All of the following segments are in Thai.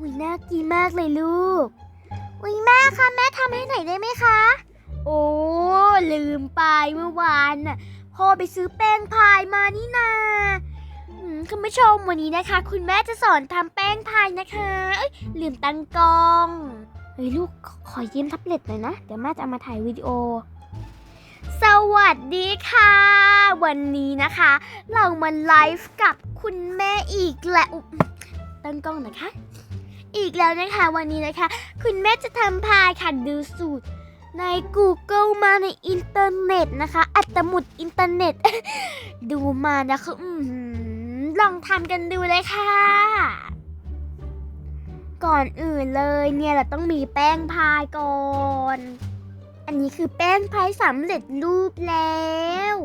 กินมากเลยลูก อุ้ยแม่คะแม่ทำให้หน่อยได้ไหมคะ โอ้ลืมไปเมื่อวานน่ะพ่อไปซื้อแป้งพายมานี่นาอืมคุณผู้ชมวันนี้นะคะ คุณแม่จะสอนทำแป้งพายนะคะเอ้ยลืมตั้งกล้องเฮ้ยลูกขขอยืมแท็บเล็ตหน่อยนะ เดี๋ยวแม่จะเอามาถ่ายวิดีโอ สวัสดีค่ะ วันนี้นะคะ เรามาไลฟ์กับคุณแม่อีกแล้วอุ๊ยตั้งกล้องนะคะ อีกแล้วนะคะ วันนี้นะคะ คุณแม่จะทำพายค่ะดูสูตร ใน Google มาในอินเทอร์เน็ตนะคะ อัตมุดอินเทอร์เน็ต ดูมานะคะอือหือลองทำกันดูเลยค่ะ ก่อนอื่นเลยเนี่ยเราต้องมีแป้งพายก่อน อันนี้คือแป้งพายสำเร็จรูปแล้ว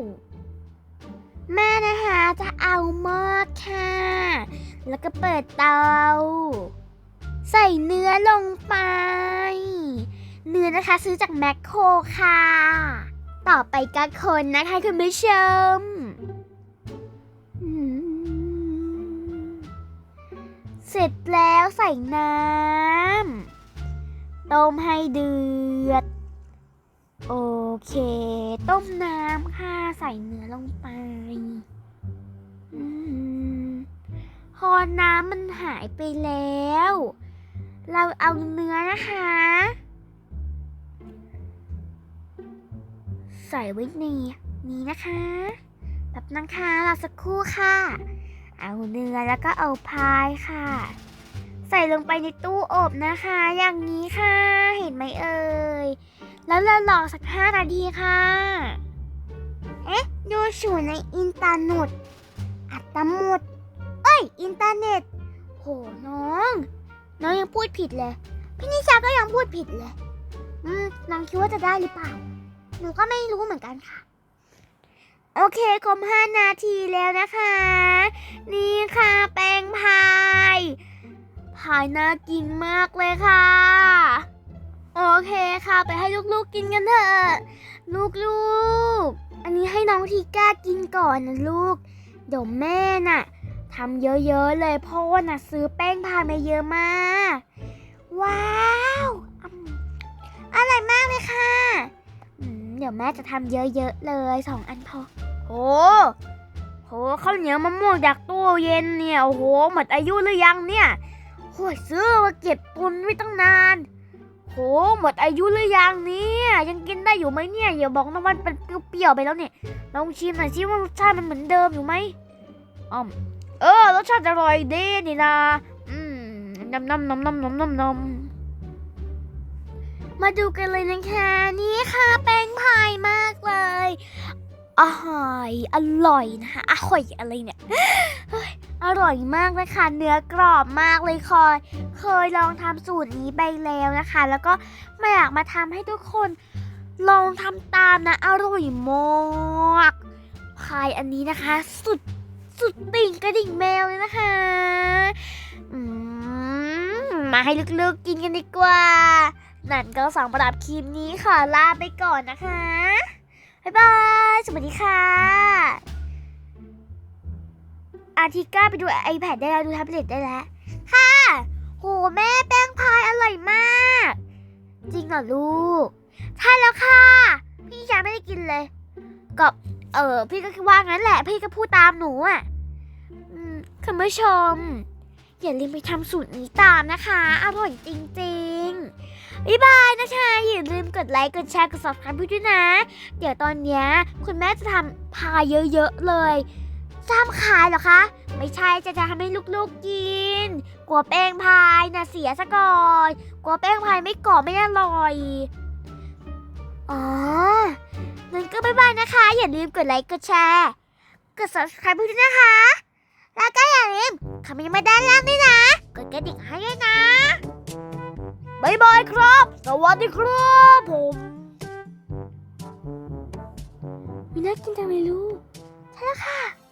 แม่นะคะจะเอาหม้อค่ะ แล้วก็เปิดเตา ใส่เนื้อลงไป เนื้อนะคะซื้อจากแมคโครค่ะ ต่อไปก็คนนะคะคุณผู้ชมเสร็จแล้วใส่น้ำต้มให้เดือด โอเค ต้มน้ำค่ะ ใส่เนื้อลงไปพอน้ำมันหายไปแล้ว เราเอาเนื้อนะคะ ใส่ไว้ในนี้นะคะแบบนะคะรอสักครู่ค่ะ เอาเนื้อแล้วก็เอาพายค่ะ ใส่ลงไปในตู้อบนะคะ อย่างนี้ค่ะ เห็นไหมเอ่ย แล้วเรารอสักห้านาทีค่ะ เอ๊ะ ดูสูในอินเทอร์เน็ตอัตมุด เอ้ย อินเทอร์เน็ต โหน้อง น้องยังพูดผิดเลย พี่นิชาก็ยังพูดผิดเลย อืมน้องคิดว่าจะได้หรือเปล่า หนูก็ไม่รู้เหมือนกันค่ะ โอเคครบห้านาทีแล้วนะคะ นี่ค่ะแป้งพายพายน่ากินมากเลยค่ะ โอเคค่ะ ไปให้ลูกๆกินกันเถอะลูกๆ อันนี้ให้น้องทีก้ากินก่อนนะลูก เดี๋ยวแม่น่ะ ทำเยอะๆเลยเพราะว่านะซื้อแป้งพายมาเยอะมาก ว้าวอร่อยมากเลยค่ะเดี๋ยวแม่จะทำเยอะๆเลยสองอันพอโอ้โหข้าวเหนียวมะม่วงจากตู้เย็นเนี่ยโอ้โหหมดอายุหรือยังเนี่ยโอ้ยซื้อมาเก็บตุนไว้ตั้งนานโหหมดอายุหรือยังเนี่ยยังกินได้อยู่ไหมเนี่ยอย่าบอกนะว่ามันเป็นเปรี้ยวๆไปแล้วเนี่ยลองชิมหน่อยสิว่ารสชาติมันเหมือนเดิมอยู่ไหมอ๋อม เออรสชาติอร่อยดีนี่นะอืมนำนำนำนำนำนำนำมาดูกันเลยนะคะนี่ค่ะแป้งพายมากเลยอร่อยอร่อยนะคะอร่อยอะไรเนี่ยอร่อยมากเลยค่ะเนื้อกรอบมากเลยคอยเคยลองทำสูตรนี้ไปแล้วนะคะ แล้วก็ไม่อยากมาทำให้ทุกคนลองทำตามนะ อร่อยมากพายอันนี้นะคะ สุด สุดติ่งกระดิ่งแมวเลยนะคะอืมมาให้ลึกๆกินกันดีกว่า นั่นก็สองประดับคลิปนี้ขอลาไปก่อนนะคะ บ๊ายบาย สวัสดีค่ะ อาทิก้าไปดู iPad ได้แล้ว ดูแท็บเล็ตได้แล้ว ค่ะ โห แม่แป้งพายอร่อยมาก จริงเหรอลูก ใช่แล้วค่ะ พี่ชายไม่ได้กินเลยก็ เออ พี่ก็คิดว่างั้นแหละ พี่ก็พูดตามหนูอะคุณผู้ชม อย่าลืมไปทำสูตรนี้ตามนะคะ อร่อยจริงๆบ๊ายบายนะคะ อย่าลืมกดไลค์ กดแชร์ กด subscribe พี่ด้วยนะ เดี๋ยวตอนเนี้ยคุณแม่จะทำพายเยอะๆเลยจะทำขายเหรอคะ ไม่ใช่จะจะทำให้ลูกๆกิน กลัวแป้งพายนะเสียซะก่อน กลัวแป้งพายไม่กรอบไม่อร่อย อ๋อ นะคะ อย่าลืมกดไลค์กดแชร์กด subscribe ด้วยนะคะ แล้วก็อย่าลืมคอมเมนต์มาด้านล่างด้วยนะ กดกระดิ่งให้ด้วยนะบ๊ายบายครับ สวัสดีครับผมวิน่ากินจังเลยลูกใช่แล้วค่ะ